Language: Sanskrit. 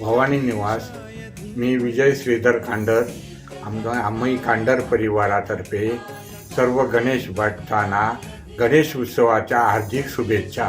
भवानी निवास. मी विजय श्रीधर खांडर. आम आम्ही खांडर परिवारातर्फे सर्व गणेश भक्तांना गणेश उत्सवाच्या हार्दिक शुभेच्छा.